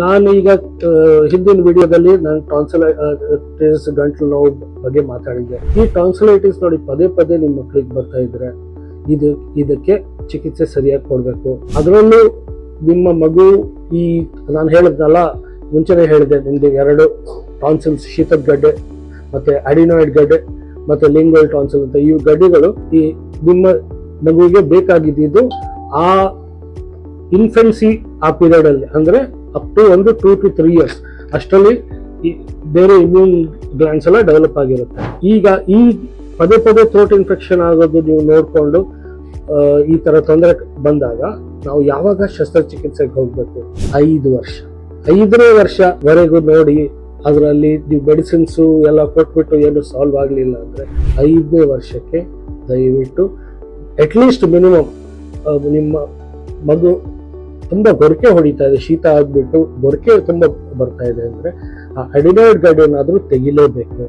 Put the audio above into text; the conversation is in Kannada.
ನಾನು ಈಗ ಹಿಂದಿನ ವಿಡಿಯೋದಲ್ಲಿ ನಾನು ಟಾನ್ಸಲೈಟಿಸ್ ಗಂಟ್ಲು ನೋವು ಬಗ್ಗೆ ಮಾತಾಡಿದ್ದೆ. ಈ ಟಾನ್ಸಲೈಟಿಸ್ ನೋಡಿ, ಪದೇ ಪದೇ ನಿಮ್ಮ ಮಕ್ಕಳಿಗೆ ಬರ್ತಾ ಇದ್ರೆ ಇದು, ಇದಕ್ಕೆ ಚಿಕಿತ್ಸೆ ಸರಿಯಾಗಿ ಕೊಡಬೇಕು. ಅದರಲ್ಲೂ ನಿಮ್ಮ ಮಗು ಈ, ನಾನು ಹೇಳಿದ್ನಲ್ಲ, ಮುಂಚೆನೇ ಹೇಳಿದೆ ನಿಮ್ದು ಎರಡು ಟಾನ್ಸಿಲ್ಸ್, ಶೀತದ ಗಡ್ಡೆ, ಮತ್ತು ಅಡಿನಾಯ್ಡ್ ಗಡ್ಡೆ, ಮತ್ತು ಲಿಂಗೋಲ್ ಟಾನ್ಸಿಲ್ ಅಂತ ಈ ಗಡ್ಡೆಗಳು ಈ ನಿಮ್ಮ ಮಗುವಿಗೆ ಬೇಕಾಗಿದ್ದು ಆ ಇನ್ಫೆನ್ಸಿ, ಆ ಪೀರಿಯಡಲ್ಲಿ ಅಂದ್ರೆ ಅಪ್ ಟು ಒಂದು ಟೂ ಟು ತ್ರೀ ಇಯರ್ಸ್ ಅಷ್ಟರಲ್ಲಿ ಬೇರೆ ಇಮ್ಯೂನ್ ಗ್ಲ್ಯಾಂಡ್ಸ್ ಎಲ್ಲ ಡೆವಲಪ್ ಆಗಿರುತ್ತೆ. ಈಗ ಈ ಪದೇ ಪದೇ ಥ್ರೋಟ್ ಇನ್ಫೆಕ್ಷನ್ ಆಗೋದು ನೀವು ನೋಡಿಕೊಂಡು ಈ ಥರ ತೊಂದರೆ ಬಂದಾಗ ನಾವು ಯಾವಾಗ ಶಸ್ತ್ರಚಿಕಿತ್ಸೆಗೆ ಹೋಗಬೇಕು? ಐದು ವರ್ಷ. ಐದನೇ ವರ್ಷವರೆಗೂ ನೋಡಿ ಅದರಲ್ಲಿ ನೀವು ಮೆಡಿಸಿನ್ಸು ಎಲ್ಲ ಕೊಟ್ಬಿಟ್ಟು ಏನು ಸಾಲ್ವ್ ಆಗಲಿಲ್ಲ ಅಂದರೆ ಐದನೇ ವರ್ಷಕ್ಕೆ ದಯವಿಟ್ಟು ಅಟ್ಲೀಸ್ಟ್ ಮಿನಿಮಮ್ ನಿಮ್ಮ ಮಗು ತುಂಬಾ ಗೊರಕೆ ಹೊಡಿತಾ ಇದೆ. ಶೀತ ಆಗ್ಬಿಟ್ಟು ಗೊರಕೆ ತುಂಬ ಬರ್ತಾ ಇದೆ ಅಂದ್ರೆ ಆ ಅಡಿನೈಡ್ ಗಾಡಿ ಏನಾದರೂ ತೆಗಿಲೇಬೇಕು.